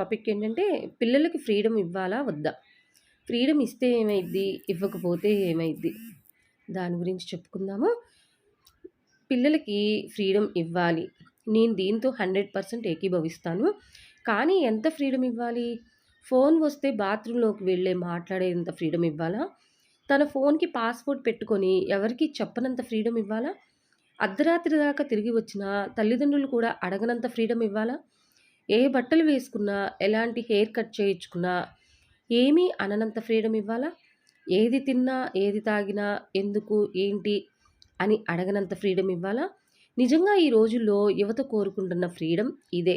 Topic ఏంటంటే పిల్లలకి freedom ఇవ్వాలా వద్దా? ఫ్రీడమ్ ఇస్తే ఏమైద్ది? ఇవ్వకపోతే ఏమైద్ది? దాని గురించి చెప్పుకుందాము. పిల్లలకి ఫ్రీడమ్ ఇవ్వాలి. నేను దీంతో హండ్రెడ్ పర్సెంట్ ఏకీభవిస్తాను. కానీ ఎంత ఫ్రీడమ్ ఇవ్వాలి? ఫోన్ వస్తే బాత్రూంలోకి వెళ్ళే మాట్లాడేంత ఫ్రీడమ్ ఇవ్వాలా? తన ఫోన్కి పాస్వర్డ్ పెట్టుకొని ఎవరికి చెప్పనంత ఫ్రీడమ్ ఇవ్వాలా? అర్ధరాత్రి దాకా తిరిగి వచ్చిన తల్లిదండ్రులు కూడా అడగనంత ఫ్రీడమ్ ఇవ్వాలా? ఏ బట్టలు వేసుకున్నా ఎలాంటి హెయిర్ కట్ చేయించుకున్నా ఏమీ అననంత ఫ్రీడమ్ ఇవ్వాలా? ఏది తిన్నా ఏది తాగినా ఎందుకు ఏంటి అని అడగనంత ఫ్రీడమ్ ఇవ్వాలా? నిజంగా ఈ రోజుల్లో యువత కోరుకుంటున్న ఫ్రీడమ్ ఇదే.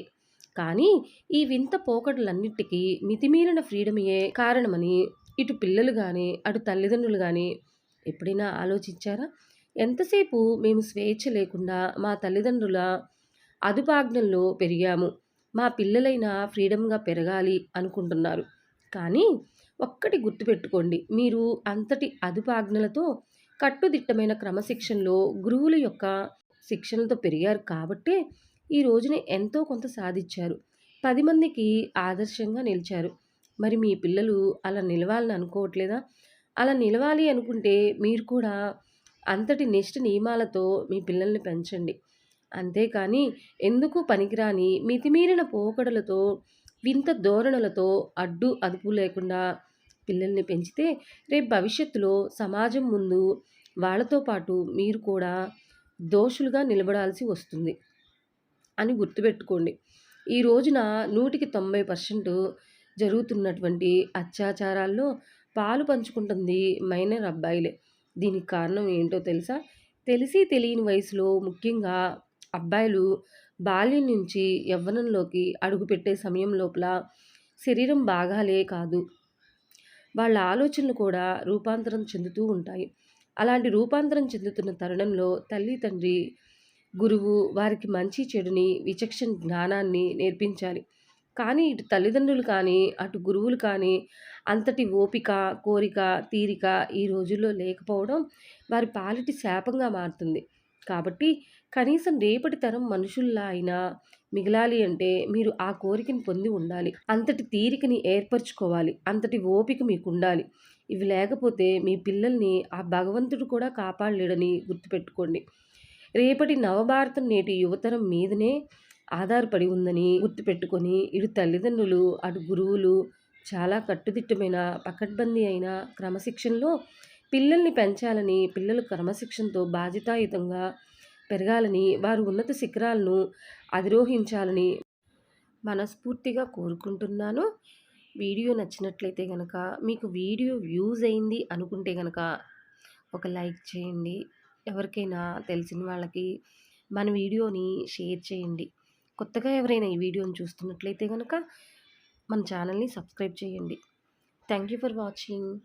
కానీ ఈ వింత పోకడలన్నిటికీ మితిమీరిన ఫ్రీడమే కారణమని ఇటు పిల్లలు కానీ అటు తల్లిదండ్రులు కానీ ఎప్పుడైనా ఆలోచించారా? ఎంతసేపు మేము స్వేచ్ఛ లేకుండా మా తల్లిదండ్రుల అదుపాజ్ఞల్లో పెరిగాము. మా పిల్లలైనా ఫ్రీడమ్గా పెరగాలి అనుకుంటున్నారు. కానీ ఒక్కటి గుర్తుపెట్టుకోండి మీరు అంతటి అదుపాజ్ఞలతో కట్టుదిట్టమైన క్రమశిక్షణలో గురువుల యొక్క శిక్షణలతో పెరిగారు కాబట్టే ఈ రోజున ఎంతో కొంత సాధించారు. పది మందికి ఆదర్శంగా నిలిచారు. మరి మీ పిల్లలు అలా నిలవాలని అనుకోవట్లేదా? అలా నిలవాలి అనుకుంటే మీరు కూడా అంతటి నిష్ట నియమాలతో మీ పిల్లల్ని పెంచండి. అంతేకాని ఎందుకు పనికిరాని మితిమీరిన పోకడలతో వింత ధోరణులతో అడ్డు అదుపు లేకుండా పిల్లల్ని పెంచితే రేపు భవిష్యత్తులో సమాజం ముందు వాళ్ళతో పాటు మీరు కూడా దోషులుగా నిలబడాల్సి వస్తుంది అని గుర్తుపెట్టుకోండి. ఈ రోజున నూటికి తొంభై పర్సెంట్ జరుగుతున్నటువంటి అత్యాచారాల్లో పాలు పంచుకుంటుంది మైనర్ అబ్బాయిలే. దీనికి కారణం ఏంటో తెలుసా? తెలిసి తెలియని వయసులో ముఖ్యంగా అబ్బాయిలు బాల్యం నుంచి యవ్వనంలోకి అడుగుపెట్టే సమయం లోపల శరీరం బాగాలే కాదు. వాళ్ళ ఆలోచనలు కూడా రూపాంతరం చెందుతూ ఉంటాయి. అలాంటి రూపాంతరం చెందుతున్న తరుణంలో తల్లి తండ్రి గురువు వారికి మంచి చెడుని విచక్షణ జ్ఞానాన్ని నేర్పించాలి. కానీ ఇటు తల్లిదండ్రులు కానీ అటు గురువులు కానీ అంతటి ఓపిక కోరిక తీరిక ఈ రోజుల్లో లేకపోవడం వారి పాలిటి శాపంగా మారుతుంది. కాబట్టి కనీసం రేపటి తరం మనుషుల్లా అయినా మిగలాలి అంటే మీరు ఆ కోరికని పొంది ఉండాలి. అంతటి తీరికని ఏర్పరచుకోవాలి. అంతటి ఓపిక మీకు ఉండాలి ఇవి లేకపోతే మీ పిల్లల్ని ఆ భగవంతుడు కూడా కాపాడలేడని గుర్తుపెట్టుకోండి. రేపటి నవభారతం నేటి యువతరం మీదనే ఆధారపడి ఉందని గుర్తుపెట్టుకొని ఇటు తల్లిదండ్రులు అటు గురువులు చాలా కట్టుదిట్టమైన పకడ్బందీ అయిన క్రమశిక్షణలో పిల్లల్ని పెంచాలని పిల్లలు క్రమశిక్షణతో బాధ్యతాయుతంగా పెరగాలని వారు ఉన్నత శిఖరాలను అధిరోహించాలని మనస్ఫూర్తిగా కోరుకుంటున్నాను. వీడియో నచ్చినట్లయితే కనుక మీకు వీడియో వ్యూజ్ అయింది అనుకుంటే కనుక ఒక లైక్ చేయండి. ఎవరికైనా తెలిసిన వాళ్ళకి మన వీడియోని షేర్ చేయండి. కొత్తగా ఎవరైనా ఈ వీడియోని చూస్తున్నట్లయితే కనుక మన ఛానల్ని సబ్స్క్రైబ్ చేయండి. Thank you for watching.